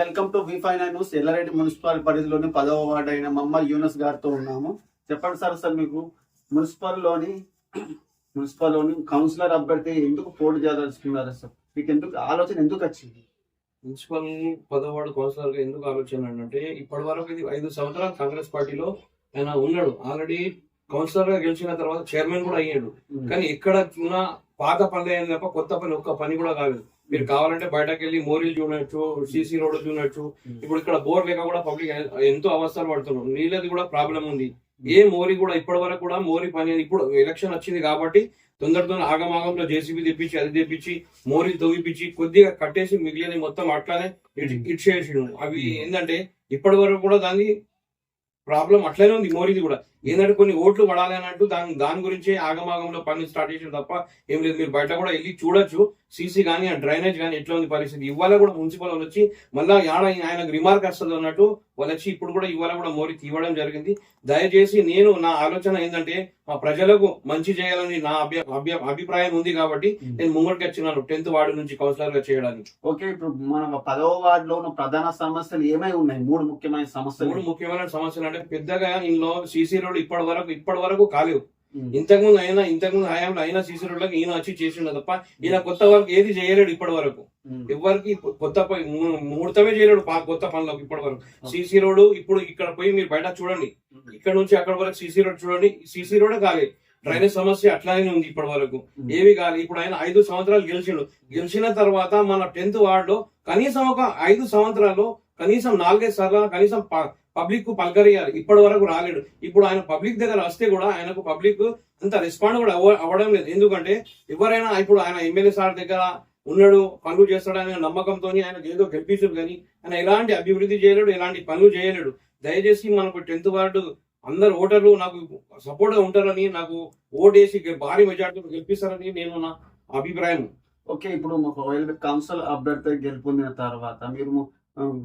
Welcome to V five nine news Yellareddy municipal పరిధిలోని పదవ ward అయిన మమ్మల్ యూనస్ గారితో ఉన్నాము. చెప్పండి సార్ సార్ మీకు మున్సిపల్లోని మున్సిపల్లోని కౌన్సిలర్ అభ్యర్థి ఎందుకు పోటీ చేయదలుచుకున్నారు సార్? మీకు ఎందుకు ఆలోచన ఎందుకు వచ్చింది? మున్సిపల్ పదవాడు కౌన్సిలర్గా ఎందుకు ఆలోచన అంటే ఇప్పటి వరకు ఇది ఐదు సంవత్సరాలు కాంగ్రెస్ పార్టీలో ఆయన ఉన్నాడు. ఆల్రెడీ కౌన్సిలర్గా గెలిచిన తర్వాత చైర్మన్ కూడా అయ్యాడు. కానీ ఇక్కడ ఉన్న పాత పనులు అయింది తప్ప కొత్త పని ఒక్క పని కూడా కాలేదు. మీరు కావాలంటే బయటకు వెళ్ళి మోరీలు చూడొచ్చు సీసీ రోడ్ చూడొచ్చు. ఇప్పుడు ఇక్కడ బోర్ లేక కూడా పబ్లిక్ ఎంతో అవస్థలు పడుతున్నాం నీళ్ళది కూడా ప్రాబ్లం ఉంది. ఏ మోరీ కూడా ఇప్పటి వరకు కూడా మోరీ పని ఇప్పుడు ఎలక్షన్ వచ్చింది కాబట్టి తొందరతో ఆగమాగంలో జేసీబీ తెప్పించి అది తెప్పించి మోరీ తవ్విపించి కొద్దిగా కట్టేసి మిగిలిన మొత్తం అట్లానే ఇటు ఇటు చేసిండు. అవి ఏంటంటే ఇప్పటి వరకు కూడా దాని ప్రాబ్లం అట్లనే ఉంది మోరీది కూడా. ఏంటంటే కొన్ని ఓట్లు పడాలి అన్నట్టు దాని దాని గురించే ఆగమాగంలో పని స్టార్ట్ చేసిన తప్ప ఏం లేదు. మీరు బయట కూడా వెళ్ళి చూడొచ్చు. సీసీ కానీ ఆ డ్రైనేజ్ కానీ ఎట్లా ఉంది పరిస్థితి? ఇవాళ కూడా మున్సిపల్ వాళ్ళు వచ్చి మళ్ళీ యాడ ఆయనకు రిమార్క్ వస్తుంది అన్నట్టు వాళ్ళు వచ్చి ఇప్పుడు కూడా ఇవాళ కూడా మోరీ తీయడం జరిగింది. దయచేసి నేను నా ఆలోచన ఏంటంటే మా ప్రజలకు మంచి చేయాలని నా అభ్య అభిప్రాయం ఉంది కాబట్టి నేను ముంగడికి వచ్చినాను. టెన్త్ వార్డు నుంచి కౌన్సిలర్గా చేయడానికి. ఓకే ఇప్పుడు మన పదవ వార్డులో ఉన్న ప్రధాన సమస్యలు ఏమై ఉన్నాయి? మూడు ముఖ్యమైన మూడు సమస్యలు ముఖ్యమైన సమస్యలు అంటే పెద్దగా ఇందులో సీసీ రోడ్ ఇప్పటి వరకు ఇప్పటి వరకు కాలేవు. ఇంతకుముందు అయినా ఇంతకుముందు హయాంలో అయినా సీసీ రోడ్లకు ఈయన వచ్చి చేసిండు తప్ప ఈయన కొత్త వరకు ఏది చేయలేడు ఇప్పటి వరకు. ఎవరికి కొత్త ముహూర్తమే చేయలేడు కొత్త పనులకు ఇప్పటి వరకు. సీసీ రోడ్ ఇప్పుడు ఇక్కడ పోయి మీరు బయట చూడండి. ఇక్కడ నుంచి అక్కడ వరకు సీసీ రోడ్ చూడండి. సీసీ రోడ్ కాలేదు డ్రైనేజ్ సమస్య అట్లానే ఉంది ఇప్పటి వరకు. ఏవి కాదు ఇప్పుడు ఆయన ఐదు సంవత్సరాలు గెలిచిండు. గెలిచిన తర్వాత మన టెన్త్ వార్డులో కనీసం ఒక ఐదు సంవత్సరాల్లో కనీసం నాలుగైదు సార్లు కనీసం పబ్లిక్కు పలకరియాలి. ఇప్పటి వరకు రాలేడు. ఇప్పుడు ఆయన పబ్లిక్ దగ్గర వస్తే కూడా ఆయనకు పబ్లిక్ అంత రెస్పాండ్ కూడా అవ్వడం లేదు. ఎందుకంటే ఎవరైనా ఇప్పుడు ఆయన ఎమ్మెల్యే సార్ దగ్గర ఉన్నాడు పనులు చేస్తాడనే నమ్మకంతో ఆయన ఏదో గెలిపించడు కానీ ఆయన ఎలాంటి అభివృద్ధి చేయలేడు ఎలాంటి పనులు చేయలేడు. దయచేసి మనకు టెన్త్ వార్డు అందరు ఓటర్లు నాకు సపోర్ట్గా ఉంటారని నాకు ఓటేసి వేసి భారీ మెజార్టీతో గెలిపిస్తారని నేను నా అభిప్రాయం. ఓకే ఇప్పుడు కౌన్సిల్ అభ్యర్థి గెలుపొందిన తర్వాత మీరు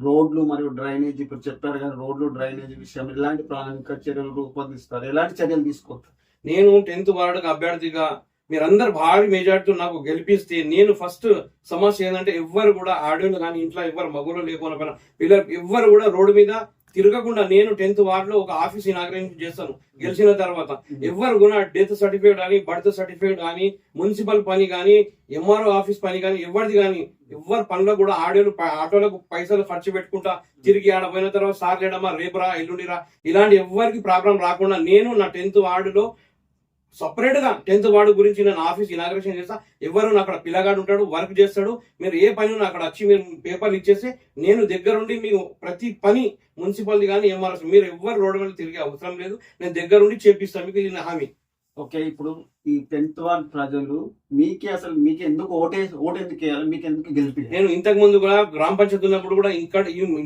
రోడ్లు మరియు డ్రైనేజ్ ఇప్పుడు చెప్పారు కదా రోడ్లు డ్రైనేజ్ విషయం ఇలాంటి ప్రణాళిక చర్యలు రూపొందిస్తారు. ఎలాంటి చర్యలు తీసుకుంటారు నేను టెన్త్ వార్డుకు అభ్యర్థిగా మీరందరు భారీ మెజార్టీ నాకు గెలిపిస్తే నేను ఫస్ట్ సమస్య ఏంటంటే ఎవ్వరు కూడా ఆడవాళ్ళు కానీ ఇంట్లో ఎవ్వరు మగులు లేకుండా పిల్లలు ఎవ్వరు కూడా రోడ్డు మీద తిరగకుండా నేను టెన్త్ వార్డులో ఒక ఆఫీస్ ఇనాగ్రేషన్ చేస్తాను. గెలిచిన తర్వాత. ఎవ్వరు కూడా డెత్ సర్టిఫికేట్ కానీ బర్త్ సర్టిఫికేట్ కానీ మున్సిపల్ పని కానీ ఎంఆర్ఓ ఆఫీస్ పని కానీ ఎవరిది కానీ ఎవరి పనులకు కూడా ప- ఆటోలకు పైసలు ఖర్చు పెట్టుకుంటా తిరిగి ఆడ పోయిన తర్వాత సార్ లేడమ్మా రేపురా ఎల్లుండిరా. ఇలాంటి ఎవరికి ప్రాబ్లం రాకుండా నేను నా టెన్త్ వార్డులో సపరేట్గా టెన్త్ వార్డు గురించి నేను ఆఫీస్ ఇనాగ్రేషన్ చేస్తా. ఎవరు అక్కడ పిల్లగాడు ఉంటాడు వర్క్ చేస్తాడు మీరు ఏ పని అక్కడ వచ్చి మీరు పేపర్లు ఇచ్చేస్తే నేను దగ్గరుండి మీకు ప్రతి పని మున్సిపాలిటీ కానీ ఎంఆర్ఎస్ మీరు ఎవరు రోడ్డు మీద తిరిగే అవసరం లేదు. నేను దగ్గరుండి చేపిస్తాను మీకు ఇది హామీ. ఓకే ఇప్పుడు ఈ టెన్త్ వార్డ్ ప్రజలు మీకే అసలు మీకు ఎందుకు ఓటే ఓటు ఎందుకు వేయాలి? మీకు ఎందుకు గెలిపి నేను ఇంతకు ముందు కూడా గ్రామ పంచాయతీ ఉన్నప్పుడు కూడా ఇంకా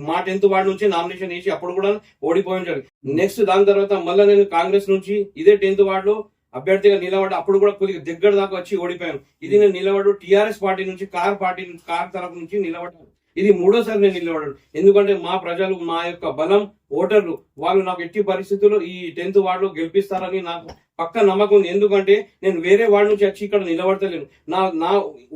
మా టెన్త్ వార్డు నుంచి నామినేషన్ వేసి అప్పుడు కూడా ఓడిపోయించారు నెక్స్ట్ దాని తర్వాత మళ్ళీ నేను కాంగ్రెస్ నుంచి ఇదే టెన్త్ వార్డులో అభ్యర్థిగా నిలబడి అప్పుడు కూడా కొద్దిగా దగ్గర దాకా వచ్చి ఓడిపోయాను. ఇది నేను నిలబడు టిఆర్ఎస్ పార్టీ నుంచి కార్ పార్టీ నుంచి కార్ తరఫు నుంచి నిలబడ్డాను. ఇది మూడోసారి నేను నిలబడాను ఎందుకంటే మా ప్రజలు మా యొక్క బలం ఓటర్లు వాళ్ళు నాకు ఎట్టి పరిస్థితుల్లో ఈ టెన్త్ వార్డులో గెలిపిస్తారని నాకు పక్క నమ్మకం ఉంది. ఎందుకంటే నేను వేరే వార్డు నుంచి వచ్చి ఇక్కడ నిలబడతలేను. నా నా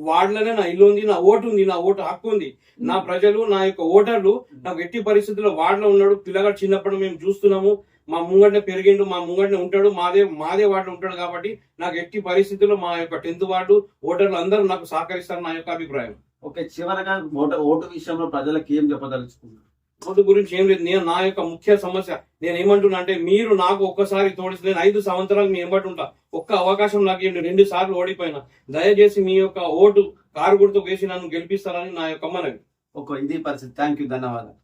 వార్డులోనే నా ఇల్లు ఉంది నా ఓటు ఉంది నా ఓటు హక్కు ఉంది. నా ప్రజలు నా యొక్క ఓటర్లు నాకు ఎట్టి పరిస్థితుల్లో వార్డులో ఉన్నాడు. పిల్లగాడు చిన్నప్పుడు మేము చూస్తున్నాము. మా ముంగడినే పెరిగిండు మా ముంగడినే ఉంటాడు మాదే మాదే వార్డు ఉంటాడు కాబట్టి నాకు ఎట్టి పరిస్థితుల్లో మా యొక్క టెన్త్ వార్డు ఓటర్లు అందరూ నాకు సహకరిస్తారు నా యొక్క అభిప్రాయం. ఓకే చివరగా ఓటు ఓటు విషయంలో ప్రజలకు ఏం చెప్పదలుచుకున్నారు? ఓటు గురించి ఏం లేదు నేను నా యొక్క ముఖ్య సమస్య నేను ఏమంటున్నా అంటే మీరు నాకు ఒక్కసారి తోడిస్తే నేను ఐదు సంవత్సరాలు మీ ఎంబటుంటా ఒక్క అవకాశం నాకు ఇవ్వండి రెండు సార్లు ఓడిపోయినా. దయచేసి మీ యొక్క ఓటు కారు గుర్తు వేసి నన్ను గెలిపిస్తారని నా యొక్క మనవి. ఓకే ఇది పరిస్థితి. థ్యాంక్ యూ ధన్యవాదాలు.